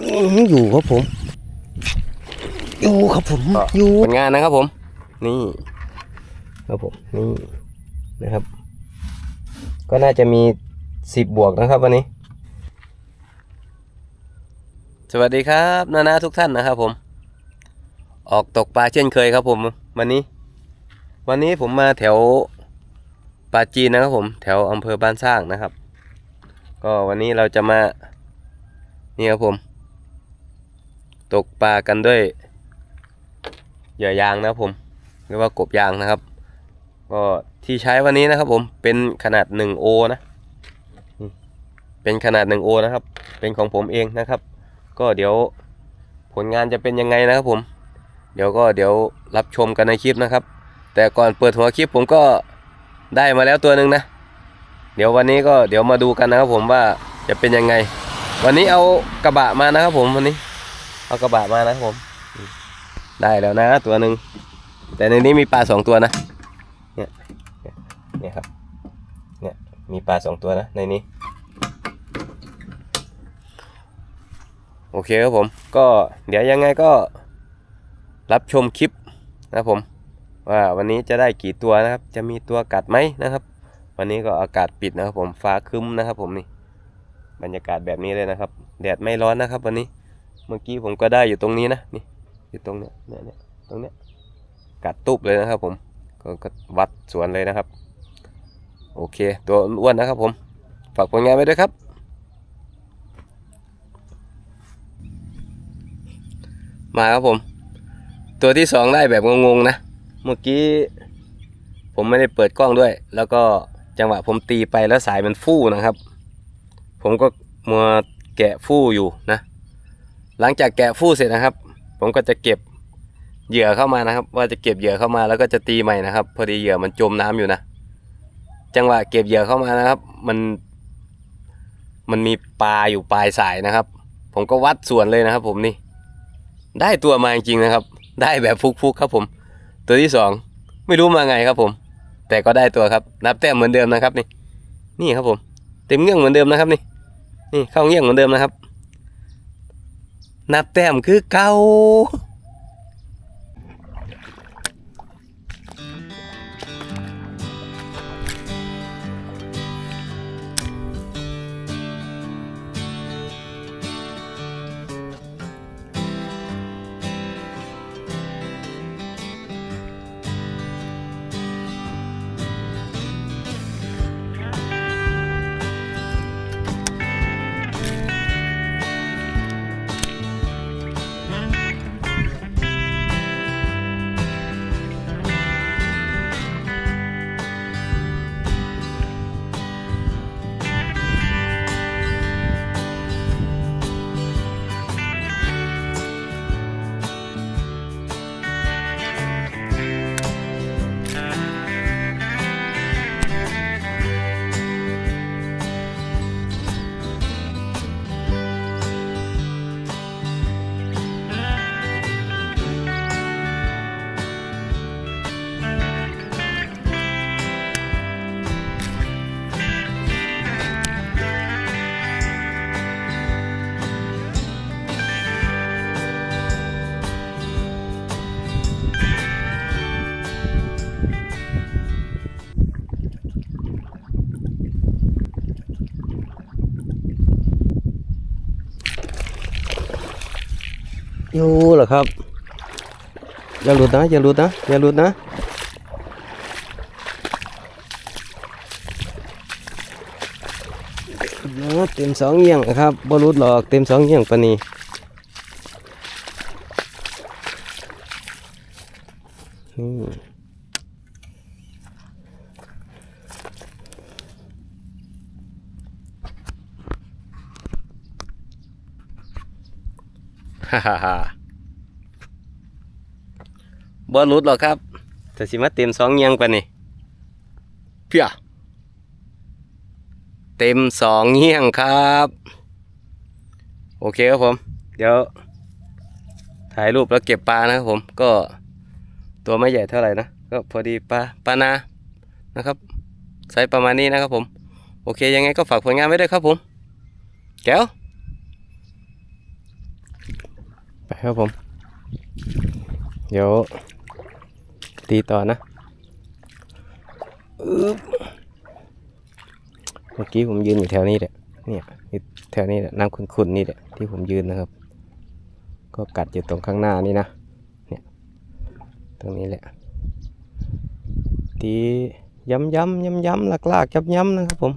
อื้อหืออยู่ครับผม อยู่ครับผม อยู่ผลงานนะครับผม นี่ ครับผม นี่นะครับ ก็น่าจะมีสิบบวกนะครับวันนี้ สวัสดีครับนานาทุกท่านนะครับผม ออกตกปลาเช่นเคยครับผมวันนี้ วันนี้ผมมาแถวปลาจีนนะครับผม แถวอำเภอบ้านสร้างนะครับ ก็วันนี้เราจะมานี่ครับผม ตกปลากันด้วยเหยื่อยางนะผมหรือว่ากบยางนะครับ ก็ที่ใช้วันนี้นะครับ ผมเป็นขนาด1โอนะเป็นขนาด1โอนะครับ เป็นของผมเองนะครับ ก็เดี๋ยวผลงานจะเป็นยังไงนะครับผม เดี๋ยวก็เดี๋ยวรับชมกันในคลิปนะครับ แต่ก่อนเปิดหัวคลิปผมก็ได้มาแล้วตัวหนึ่งนะ เดี๋ยววันนี้ก็เดี๋ยวมาดูกันนะครับผมว่าจะเป็นยังไง วันนี้เอากระบะมานะครับผมวันนี้ เอากระบะมานะครับผม ได้แล้วนะตัวหนึ่งแต่ในนี้มีปลาสองตัวนะเนี่ยเนี่ยครับเนี่ยมีปลาสองตัวนะในนี้ โอเคครับผม ก็เดี๋ยวยังไงก็รับชมคลิปนะผมว่าวันนี้จะได้กี่ตัวนะครับ จะมีตัวกัดไหมนะครับ วันนี้ก็อากาศปิดนะครับผมฟ้าครึ้มนะครับผมนี่บรรยากาศแบบนี้เลยนะครับ แดดไม่ร้อนนะครับวันนี้ เมื่อกี้ผมก็ได้อยู่ตรงนี้นะนี่อยู่ตรงเนี้ยเนี่ยเนี่ยตรงเนี้ยกัดตุบเลยนะครับผมก็วัดสวนเลยนะครับ โอเค ตัวอ้วนนะครับผมฝากผลงานไว้ด้วยครับ มาครับผม ตัวที่สองได้แบบงงๆนะ เมื่อกี้ผมไม่ได้เปิดกล้องด้วย แล้วก็จังหวะผมตีไปแล้วสายมันฟู่นะครับ ผมก็มัวแกะฟู่อยู่นะ หลังจากแกะฟู่เสร็จนะครับ ผมก็จะเก็บเหยื่อเข้ามานะครับ ว่าจะเก็บเหยื่อเข้ามาแล้วก็จะตีใหม่นะครับ พอดีเหยื่อมันจมน้ำอยู่นะ จังหวะเก็บเหยื่อเข้ามานะครับ มันมันมีปลาอยู่ปลายสายนะครับ ผมก็วัดส่วนเลยนะครับ ผมนี่ ได้ตัวมาจริงๆนะครับ ได้แบบฟุกๆครับผม ตัวที่สองไม่รู้มาไงครับผม แต่ก็ได้ตัวครับ นับแต้มเหมือนเดิมนะครับนี่ นี่ครับผม เต็มเงี้ยงเหมือนเดิมนะครับนี่ นี่เข้าเงี้ยงเหมือนเดิมนะครับ นับแต้มคือเก่า อยู่เหรอครับ อย่าหลุดนะ อย่าหลุดนะ อย่าหลุดนะโอ้เต็มสองเงี้ยงนะครับบรุดหรอกเต็มสองเงี้ยงปนีฮ่าฮ่าฮ่า บอลลุดหรอกครับแต่สิมาเต็มสองเงียงปะนี่เพียเต็มสองเงียงครับ โอเคครับผม เดี๋ยว ถ่ายรูปแล้วเก็บปลานะครับผมก็ตัวไม่ใหญ่เท่าไหร่นะ ก็พอดีปลาปลานานะครับไซส์ประมาณนี้นะครับผม โอเคยังไงก็ฝากผลงานไว้ด้วยครับผม แก้วครับผม เดี๋ยว ตีต่อนะเมื่อกี้ผมยืนอยู่แถวนี้แหละเนี่ยแถวนี้แหละน้ำขุ่นๆนี่แหละที่ผมยืนนะครับ ก็กัดอยู่ตรงข้างหน้านี่นะเนี่ยตรงนี้แหละตีย้ำย้ำย้ำย้ำลากลากย้ำย้ำนะครับผม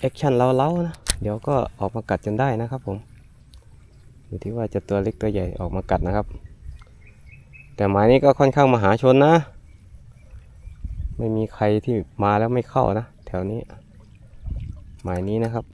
แอคชั่นเราเล้าๆนะเดี๋ยวก็ออกมากัดจนได้นะครับผมอยู่ที่ว่าจะตัวเล็กตัวใหญ่ออกมากัดนะครับ แต่หมายนี้ก็ค่อนข้างมหาชนนะ ไม่มีใครที่มาแล้วไม่เข้านะ แถวนี้ หมายนี้นะครับ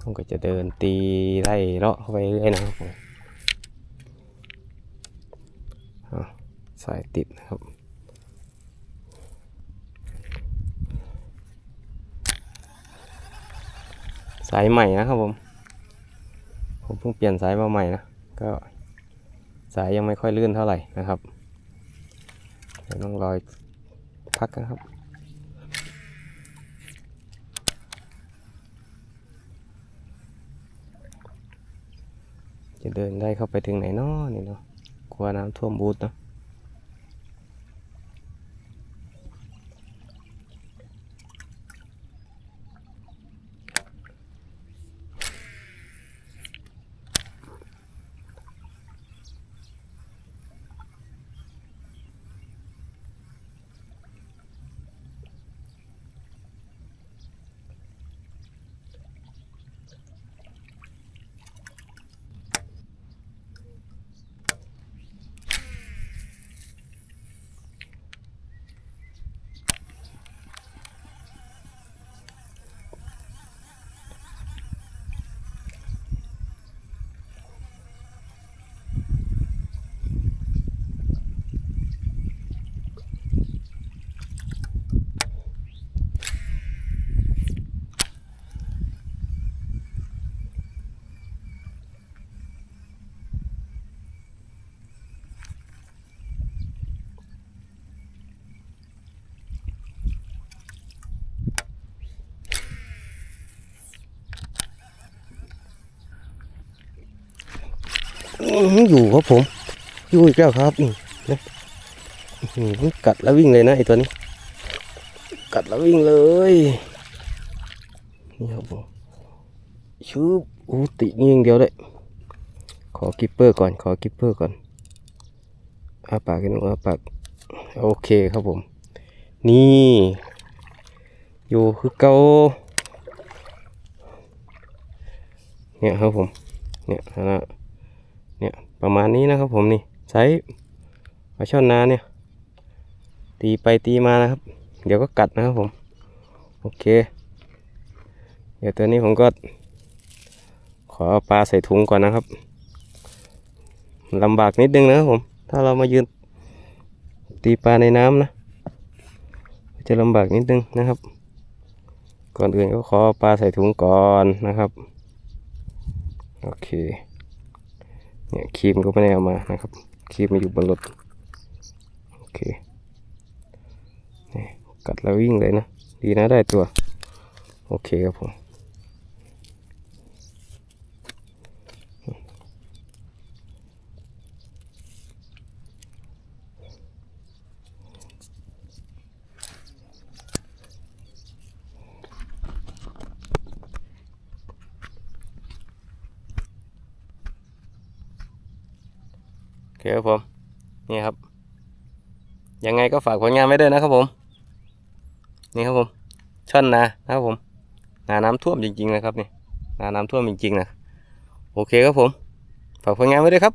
ผมก็จะเดินตีไล่เลาะเข้าไปเรื่อยนะครับผมอะ สายติดนะครับ สายใหม่นะครับผม ผมเพิ่งเปลี่ยนสายมาใหม่นะ ก็สายยังไม่ค่อยลื่นเท่าไหร่นะครับเดี๋ยวต้องรออีกพักนะครับจะเดินได้เข้าไปถึงไหนเนาะนี่เนาะกลัวน้ำท่วมบูธเนาะ อยู่ครับผมอยู่อีกแล้วครับนี่นะกัดแล้ววิ่งเลยนะไอตัวนี้ กัดแล้ววิ่งเลยนี่ครับผมชืบอู้ตินี่อย่างเดียวเลยขอกิปเปอร์ก่อน ขอกิปเปอร์ก่อนอาปากกันอาปากโอเคครับผม นี่ อยู่คือเกาเนี่ยครับผม เนี่ยนะ ประมาณนี้นะครับผมนี่ใช้ปลาช่อนนาเนี่ย ตีไปตีมานะครับ เดี๋ยวก็กัดนะครับผม โอเค เดี๋ยวตัวนี้ผมก็ ขอปลาใส่ถุงก่อนนะครับลำบากนิดนึงนะครับผม ถ้าเรามายืนตีปลาในน้ำนะ จะลำบากนิดนึงนะครับ ก่อนอื่นก็ขอปลาใส่ถุงก่อนนะครับ โอเค เนี่ยครีมก็ไม่ได้เอามานะครับครีมมาอยู่บนรถโอเคนี่กัดแล้ววิ่งเลยนะ ดีนะได้ตัว โอเคครับผม โอเคครับผมนี่ครับ ยังไงก็ฝากผลงานไว้ด้วยนะครับผม นี่ครับผมช่อนนานะครับผมนาน้ำท่วมจริงๆนะครับนี่นาน้ำท่วมจริงๆนะโอเคครับผมฝากผลงานไว้ด้วยครับ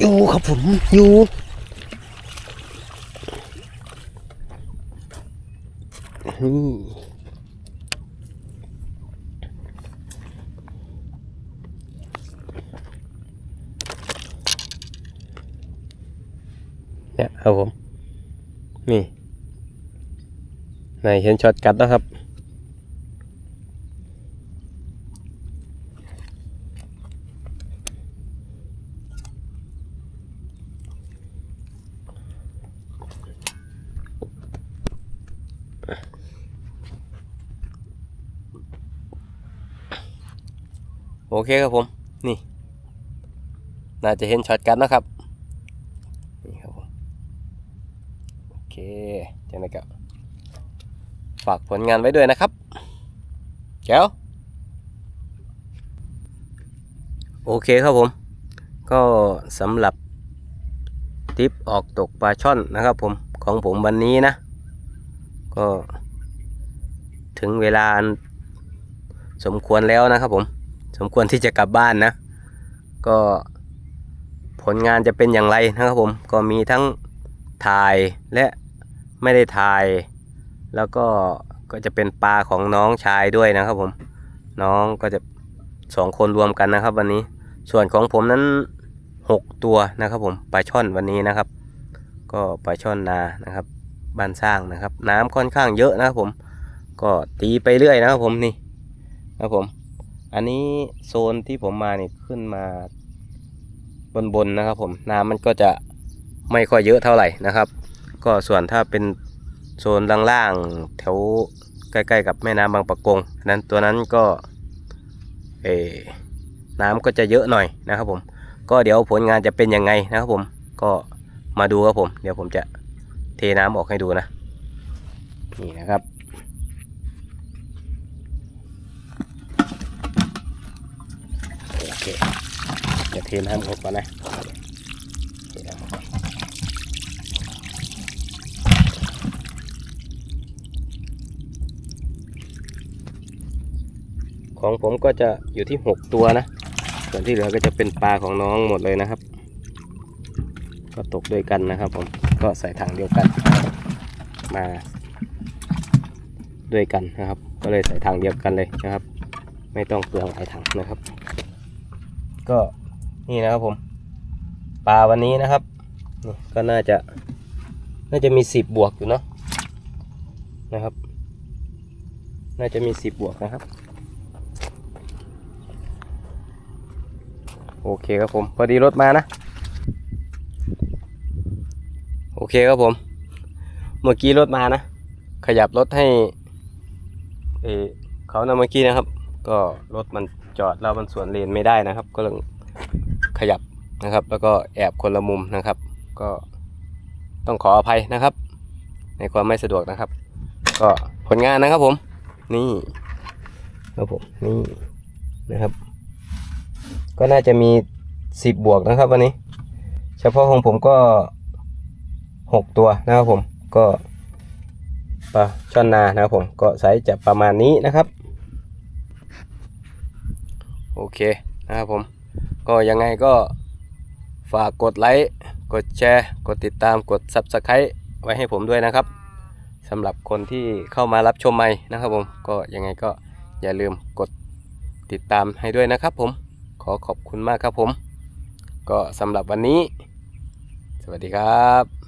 โู่ครับผมอยู่เนี่ยครับผม นี่ไหนเห็นช็อตกัดนะครับ โอเคครับผม นี่ น่าจะเห็นช็อตกันนะครับ นี่ครับผม โอเคจังไงก็ฝากผลงานไว้ด้วยนะครับแก้วโอเคครับผม ก็สำหรับทิปออกตกปลาช่อนนะครับผมของผมวันนี้นะ ก็ถึงเวลาสมควรแล้วนะครับผม สมควรที่จะกลับบ้านนะ ก็ผลงานจะเป็นอย่างไรนะครับผม ก็มีทั้งถ่ายและไม่ได้ถ่าย แล้วก็ก็จะเป็นปลาของน้องชายด้วยนะครับผม น้องก็จะสองคนรวมกันนะครับ วันนี้ ส่วนของผมนั้นหกตัวนะครับผมปลาช่อนวันนี้นะครับ ก็ปลาช่อนนานะครับบ้านสร้างนะครับ น้ำค่อนข้างเยอะนะครับผม ก็ตีไปเรื่อยนะครับผมนี่นะครับผม อันนี้โซนที่ผมมาเนี่ยขึ้นมาบนๆนะครับผมน้ำมันก็จะไม่ค่อยเยอะเท่าไหร่นะครับ ก็ส่วนถ้าเป็นโซนล่างๆแถวใกล้ๆกับแม่น้ำบางปะกงนั้นตัวนั้นก็เออน้ำก็จะเยอะหน่อยนะครับผมก็เดี๋ยวผลงานจะเป็นยังไงนะครับผมก็มาดูครับผม เดี๋ยวผมจะเทน้ำออกให้ดูนะ นี่นะครับ โอเคจะเท น้ำออกก่อนนะเทน้ำออกก่อนของผมก็จะอยู่ที่หกตัวนะ ส่วนที่เหลือก็จะเป็นปลาของน้องหมดเลยนะครับ ก็ตกด้วยกันนะครับผม ก็ใส่ถังเดียวกัน มาด้วยกันนะครับ ก็เลยใส่ถังเดียวกันเลยนะครับ ไม่ต้องเปลืองหลายถังนะครับ ก็ นี่นะครับผมปลาวันนี้นะครับนี่ก็น่าจะน่าจะมีสิบบวกอยู่เนาะนะครับ น่าจะมีสิบบวกนะครับ โอเคครับผม พอดีรถมานะ โอเคครับผม เมื่อกี้รถมานะ ขยับรถให้เอเขานะเมื่อกี้นะครับ ก็รถมันจอดแล้วมันสวนเลนไม่ได้นะครับ ก็เลย ขยับนะครับ แล้วก็แอบคนละมุมนะครับ ก็ต้องขออภัยนะครับ ในความไม่สะดวกนะครับ ก็ผลงานนะครับผม นี่ครับผมนี่นะครับ ก็น่าจะมีสิบบวกนะครับ วันนี้ เฉพาะของผมก็หกตัวนะครับผมก็ปลาช่อนนานะครับผมก็ไซส์จะประมาณนี้นะครับ โอเคนะครับผม ก็ยังไงก็ฝากกดไลค์ กดแชร์ กดติดตาม กด Subscribe ไว้ให้ผมด้วยนะครับสำหรับคนที่เข้ามารับชมใหม่นะครับผม ก็ยังไงก็อย่าลืมกดติดตามให้ด้วยนะครับผม ขอขอบคุณมากครับผม ก็สำหรับวันนี้ สวัสดีครับ